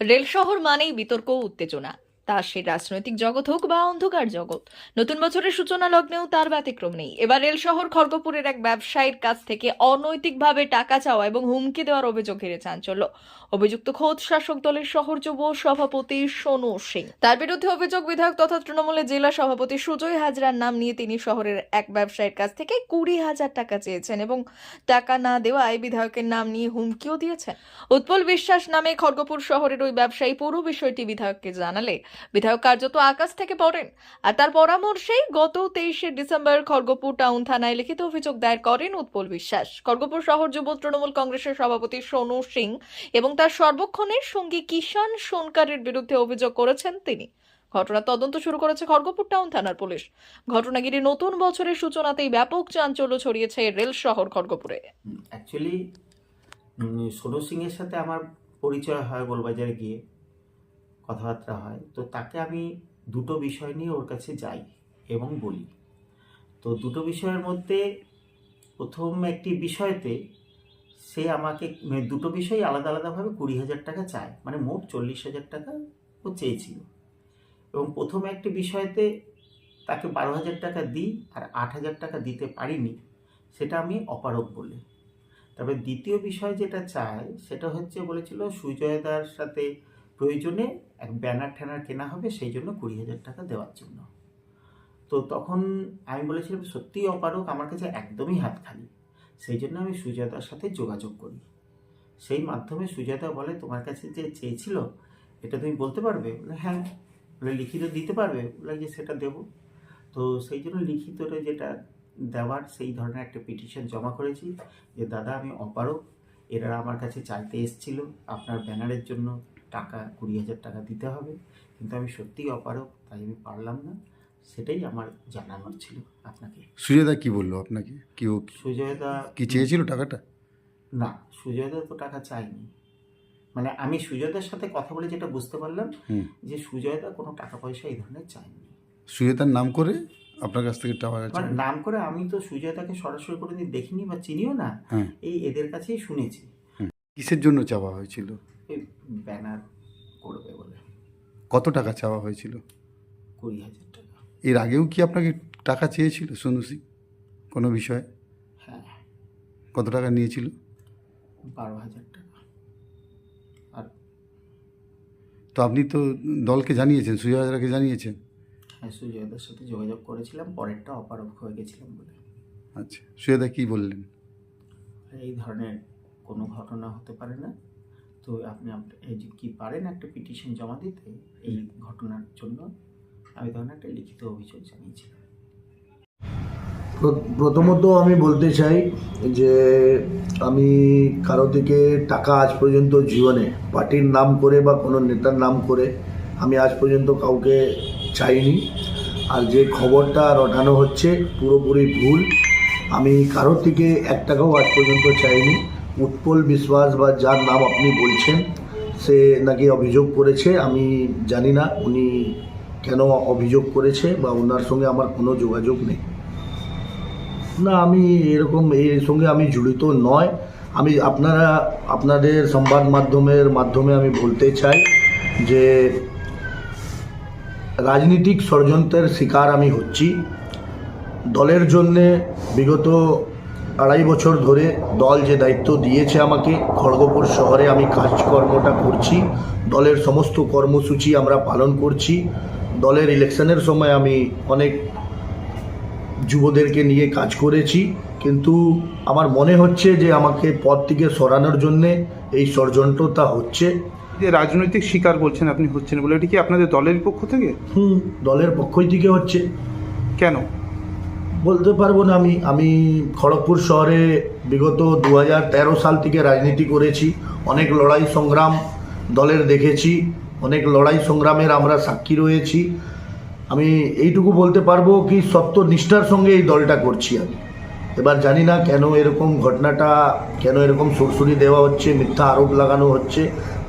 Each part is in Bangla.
রেল শহর মানেই বিতর্ক উত্তেজনা। তা সে রাজনৈতিক জগৎ হোক বা অন্ধকার জগৎ। নতুন বছরের সূচনা লগ্নেও তার ব্যতিক্রম নেই। এবার রেল শহর খড়গপুরের এক ব্যবসায়ীর কাছ থেকে অনৈতিকভাবে টাকা চাওয়া এবং হুমকি দেওয়ার অভিযোগ ঘিরে চাঞ্চল্য অভিযুক্ত খোদ শাসক দলের শহর যুব সভাপতি সোনু সিং। তার বিরুদ্ধে অভিযোগ বিধায়ক তথা তৃণমূলের জেলা সভাপতি সুজয় হাজরার নাম নিয়ে তিনি শহরের এক ব্যবসায়ীর কাছ থেকে কুড়ি হাজার টাকা চেয়েছেন এবং টাকা না দেওয়ায় বিধায়কের নাম নিয়ে হুমকিও দিয়েছেন। উৎপল বিশ্বাস নামে খড়গপুর শহরের ওই ব্যবসায়ী পুরো বিষয়টি বিধায়ককে জানালে বিধায়ক কার্যত আকাশ থেকে পড়েন। আর তার পরামর্শেই গত তেইশে ডিসেম্বর খড়গপুর টাউন থানায় লিখিত অভিযোগ দায়ের করেন উৎপল বিশ্বাস। খড়গপুর শহর যুব তৃণমূল কংগ্রেসের সভাপতি সোনু সিং এবং তার সর্বক্ষণের সঙ্গী কিষান সোনকারের বিরুদ্ধে অভিযোগ করেছেন তিনি। ঘটনার তদন্ত শুরু করেছে খড়গপুর টাউন থানার পুলিশ। ঘটনাগিরি নতুন বছরের সূচনাতেই ব্যাপক চাঞ্চল্য ছড়িয়েছে রেল শহর খড়গপুরে। অ্যাকচুয়ালি সোনু সিং এর সাথে আমার পরিচয় হয় গোলবাজারে গিয়ে। কথাবার্তা হয়, তো তাকে আমি দুটো বিষয় নিয়ে ওর কাছে যাই এবং বলি। তো দুটো বিষয়ের মধ্যে প্রথম একটি বিষয়তে সে আমাকে মানে দুটো বিষয় আলাদা আলাদাভাবে কুড়ি হাজার টাকা চায় মানে মোট চল্লিশ হাজার টাকা ও চেয়েছিল। এবং প্রথম একটি বিষয়তে তাকে বারো হাজার টাকা দিই আর আট হাজার টাকা দিতে পারিনি, সেটা আমি অপারক বলি। তবে দ্বিতীয় বিষয় যেটা চায়, সেটা হচ্ছে বলেছিল সুজয়দার সাথে প্রয়োজনে এক ব্যানার ট্যানার কেনা হবে, সেই জন্য কুড়ি হাজার টাকা দেওয়ার জন্য। তো তখন আমি বলেছিলাম, সত্যিই অপারক আমার কাছে একদমই হাত খালি। সেই জন্য আমি সুজাতার সাথে যোগাযোগ করি। সেই মাধ্যমে সুজাতা বলে, তোমার কাছে যে চেয়েছিল, এটা তুমি বলতে পারবে? হ্যাঁ। বলে, লিখিত দিতে পারবে? বলে, যে সেটা দেবো। তো সেই জন্য লিখিতরে যেটা দেওয়ার, সেই ধরনের একটা পিটিশন জমা করেছি যে, দাদা, আমি অপারক এরা আমার কাছে চাইতে এসেছিল আপনার ব্যানারের জন্য। টাকা কুড়ি হাজার টাকা দিতে হবে। কিন্তু আমি সত্যিই অপারক তাই আমি পারলাম না। সেটাই আমার জানানোর ছিল আপনাকে। সুজয়দা কি বলল আপনাকে? কি ও সুজয়দা কি চেয়েছিল টাকাটা? না সুজয়দা তো টাকা চায়নি। মানে আমি সুজয়দার সাথে কথা বলে যেটা বুঝতে পারলাম যে সুজয়দা কোনো টাকা পয়সা এই ধরনের চায়নি। সুজয়দার নাম করে আপনার কাছ থেকে টাকা মানে নাম করে আমি তো সুজয়দাকে সরাসরি কোনোদিন দেখিনি বা চিনিও না। হ্যাঁ। এই এদের কাছেই শুনেছি। কিসের জন্য চাওয়া হয়েছিল? ব্যানার করবে বলে। কত টাকা চাওয়া হয়েছিল? কুড়ি হাজার টাকা। এর আগেও কি আপনাকে টাকা চেয়েছিল সোনু সিং কোনো বিষয়ে? হ্যাঁ। কত টাকা নিয়েছিল? বারো হাজার টাকা। আর তো আপনি তো দলকে জানিয়েছেন সুজয় সুজয়দাকে জানিয়েছেন? হ্যাঁ সুজয়দার সাথে যোগাযোগ করেছিলাম পরেরটা অপারক হয়ে গেছিলাম বলে। আচ্ছা সুজয়দা কি বললেন? এই ধরনের কোনো ঘটনা হতে পারে না। তো আপনি আপ- এই যে কি পারেন একটা পিটিশন জমা দিতে এই ঘটনার জন্য আমি তখন একটা লিখিত অভিযোগ জানিয়েছিলাম। প্রথমত আমি বলতে চাই যে আমি কারও থেকে টাকা আজ পর্যন্ত জীবনে পার্টির নাম করে বা কোনো নেতার নাম করে আমি আজ পর্যন্ত কাউকে চাইনি। আর যে খবরটা রটানো হচ্ছে পুরোপুরি ভুল। আমি কারও থেকে এক টাকাও আজ পর্যন্ত চাইনি। উৎপল বিশ্বাস বা যার নাম আপনি বলছেন, সে নাকি অভিযোগ করেছে, আমি জানি না উনি কেন অভিযোগ করেছে বা ওনার সঙ্গে আমার কোনো যোগাযোগ নেই। না, আমি এরকম এর সঙ্গে আমি জড়িত নয়। আমি আপনারা, আপনাদের সংবাদ মাধ্যমের মাধ্যমে আমি বলতে চাই যে রাজনীতিক ষড়যন্ত্রের শিকার আমি হচ্ছি। দলের জন্যে বিগত আড়াই বছর ধরে দল যে দায়িত্ব দিয়েছে আমাকে খড়গপুর শহরে আমি কাজকর্মটা করছি দলের সমস্ত কর্মসূচি আমরা পালন করছি। দলের ইলেকশনের সময় আমি অনেক যুবদেরকে নিয়ে কাজ করেছি কিন্তু আমার মনে হচ্ছে যে আমাকে পদ থেকে সরানোর জন্যে এই ষড়যন্ত্রতা হচ্ছে। যে রাজনৈতিক শিকার বলছেন আপনি হচ্ছেন বলে এটি কি আপনাদের দলের পক্ষ থেকে? হুম দলের পক্ষই থেকে হচ্ছে। কেন? বলতে পারব না আমি আমি খড়গপুর শহরে বিগত দু হাজার তেরো সাল থেকে রাজনীতি করেছি অনেক লড়াই সংগ্রাম দলের দেখেছি অনেক লড়াই সংগ্রামের আমরা সাক্ষী রয়েছি। আমি এইটুকু বলতে পারব কি সত্য নিষ্ঠার সঙ্গে এই দলটা করছি আমি। এবার জানি না কেন এরকম ঘটনাটা কেন এরকম সুরসুরি দেওয়া হচ্ছে মিথ্যা আরোপ লাগানো হচ্ছে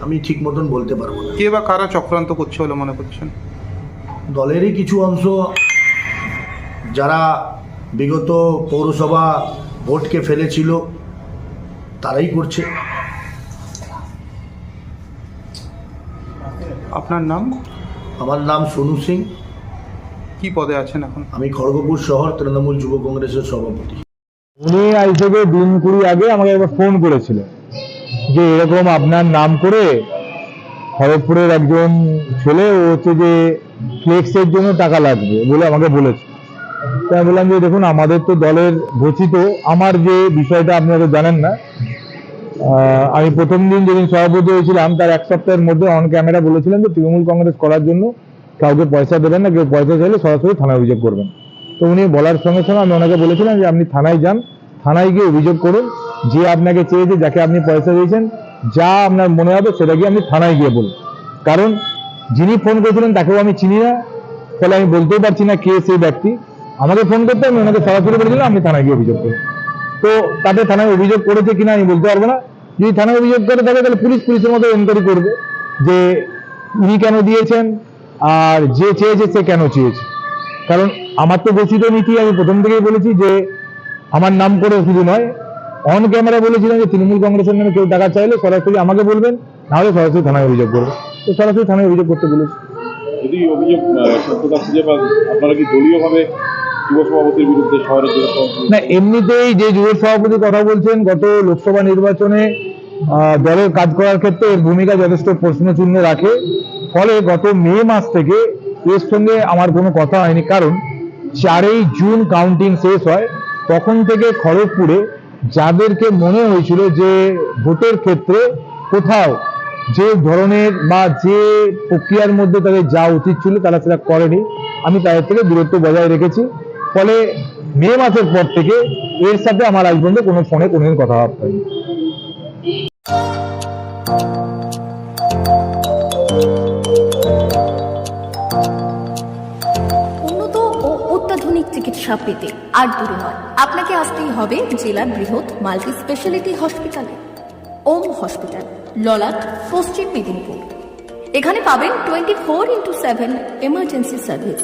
আমি ঠিক মতন বলতে পারব না। কে বা কারা চক্রান্ত করছে বলে মনে করছেন? দলেরই কিছু অংশ যারা বিগত পৌরসভা ভোটকে ফেলেছিল তারাই করছে। আপনার নাম? আমার নাম সোনু সিং। কি পদে আছেন এখন? আমি খড়গপুর শহর তৃণমূল যুব কংগ্রেসের সভাপতি। উনি আজ থেকে দিন কুড়ি আগে আমাকে একবার ফোন করেছিলেন যে এরকম আপনার নাম করে খড়গপুরের একজন ছেলে ও হচ্ছে যে ফ্লেক্সের জন্য টাকা লাগবে বলে আমাকে বলেছে। তো আমি বললাম যে দেখুন, আমাদের তো দলের ঘোষিত আমার যে বিষয়টা আপনি হয়তো জানেন না আমি প্রথম দিন যেদিন সভাপতি হয়েছিলাম, তার এক সপ্তাহের মধ্যে অন ক্যামেরা বলেছিলাম যে তৃণমূল কংগ্রেস করার জন্য কাউকে পয়সা দেবেন না, কেউ পয়সা চাইলে সরাসরি থানায় অভিযোগ করবেন। তো উনি বলার সঙ্গে সঙ্গে আমি ওনাকে বলেছিলাম যে আপনি থানায় যান, থানায় গিয়ে অভিযোগ করুন, যে আপনাকে চেয়েছে, যাকে আপনি পয়সা দিয়েছেন, যা আপনার মনে হবে সেটা গিয়ে আপনি থানায় গিয়ে বলুন। কারণ যিনি ফোন করেছিলেন তাকেও আমি চিনি না, ফলে আমি বলতেও পারছি না কে সেই ব্যক্তি। আমাকে ফোন করতে আমি ওনাকে সরাসরি বলেছিলাম আপনি থানায় গিয়ে অভিযোগ করুন তো তাতে থানায় অভিযোগ করেছে কিনা আমি বলতে পারব না। যদি থানায় অভিযোগ করে থাকে, তাহলে পুলিশ পুলিশের মতো এনকোয়ারি করবে যে উনি কেন দিয়েছেন আর যে চেয়েছে সে কেন চেয়েছে। কারণ আমার তো ঘোষিত নীতি, আমি প্রথম থেকেই বলেছি যে আমার নাম করে শুধু নয় অন ক্যামেরা বলেছিলাম যে তৃণমূল কংগ্রেসের নামে কেউ টাকা চাইলে সরাসরি আমাকে বলবেন, নাহলে সরাসরি থানায় অভিযোগ করবে। তো সরাসরি থানায় অভিযোগ করতে বলেছি। যদি অভিযোগ সত্যতা খুঁজে পান, আপনারা কি দলীয়ভাবে যুব সভাপতির বিরুদ্ধে শহরের যুব না, এমনিতেই যে যুব সভাপতি কথা বলছেন, গত লোকসভা নির্বাচনে দলের কাজ করার ক্ষেত্রে এর ভূমিকা যথেষ্ট প্রশ্নচিহ্ন রাখে। ফলে গত মে মাস থেকে এর সঙ্গে আমার কোনো কথা হয়নি। কারণ চারই জুন কাউন্টিং শেষ হয়, তখন থেকে খড়গপুরে যাদেরকে মনে হয়েছিল যে ভোটের ক্ষেত্রে কোথাও যে ধরনের বা যে প্রক্রিয়ার মধ্যে তাদের যা উচিত ছিল, তারা সেটা করেনি। আমি তাদের থেকে দূরত্ব বজায় রেখেছি। ফলে মে মাসের পর থেকে এর সাথে আমার আজ পর্যন্ত কোনো ফোনে কোনোদিন কথা হয়নি। উন্নত ও অত্যাধুনিক চিকিৎসা পেতে আর দূরে নয়। আপনাকে আসতেই হবে জেলার বৃহৎ মাল্টি স্পেশালিটি হসপিটালে ওম হসপিটাল, ললাট, পশ্চিম মেদিনীপুর। এখানে পাবেন twenty four into seven emergency service